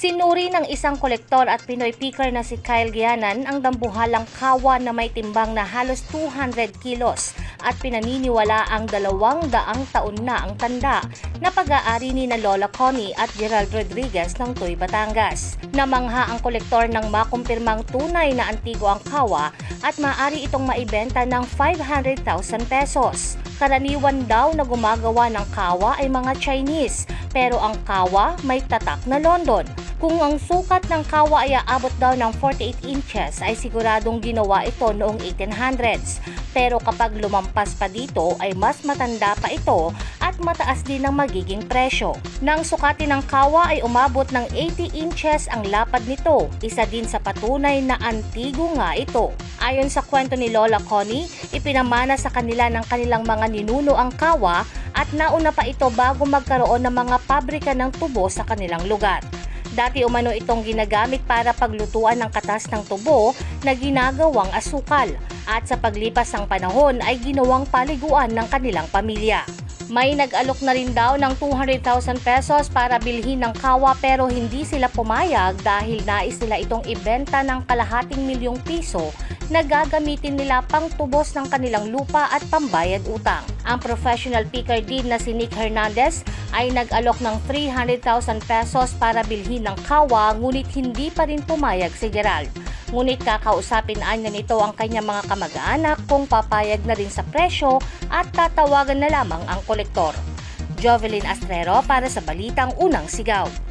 Sinuri ng isang kolektor at Pinoy picker na si Kyle Gianan ang dambuhalang kawa na may timbang na halos 200 kilos at pinaniniwala ang dalawang daang taon na ang tanda na pag-aari ni na Lola Connie at Gerald Rodriguez ng Tuy, Batangas. Namangha ang kolektor ng makumpirmang tunay na antigo ang kawa at maaari itong maibenta ng 500,000 pesos. Karaniwan daw na gumagawa ng kawa ay mga Chinese, pero ang kawa may tatak na London. Kung ang sukat ng kawa ay aabot daw ng 48 inches ay siguradong ginawa ito noong 1800s. Pero kapag lumampas pa dito ay mas matanda pa ito at mataas din ang magiging presyo. Nang sukatin ng kawa ay umabot ng 80 inches ang lapad nito. Isa din sa patunay na antigo nga ito. Ayon sa kwento ni Lola Connie, ipinamana sa kanila ng kanilang mga ninuno ang kawa at nauna pa ito bago magkaroon ng mga pabrika ng tubo sa kanilang lugar. Dati umano itong ginagamit para paglutuan ng katas ng tubo na ginagawang asukal at sa paglipas ng panahon ay ginawang paliguan ng kanilang pamilya. May nag-alok na rin daw ng 200,000 pesos para bilhin ng kawa pero hindi sila pumayag dahil nais nila itong ibenta ng kalahating milyong piso na gagamitin nila pang tubos ng kanilang lupa at pambayad utang. Ang professional picker din na si Nick Hernandez ay nag-alok ng 300,000 pesos para bilhin ng kawa ngunit hindi pa rin pumayag si Gerald. Ngunit kakausapin anya nito ang kanyang mga kamag-anak kung papayag na rin sa presyo at tatawagan na lamang ang kolektor. Jovelyn Astrero para sa Balitang Unang Sigaw.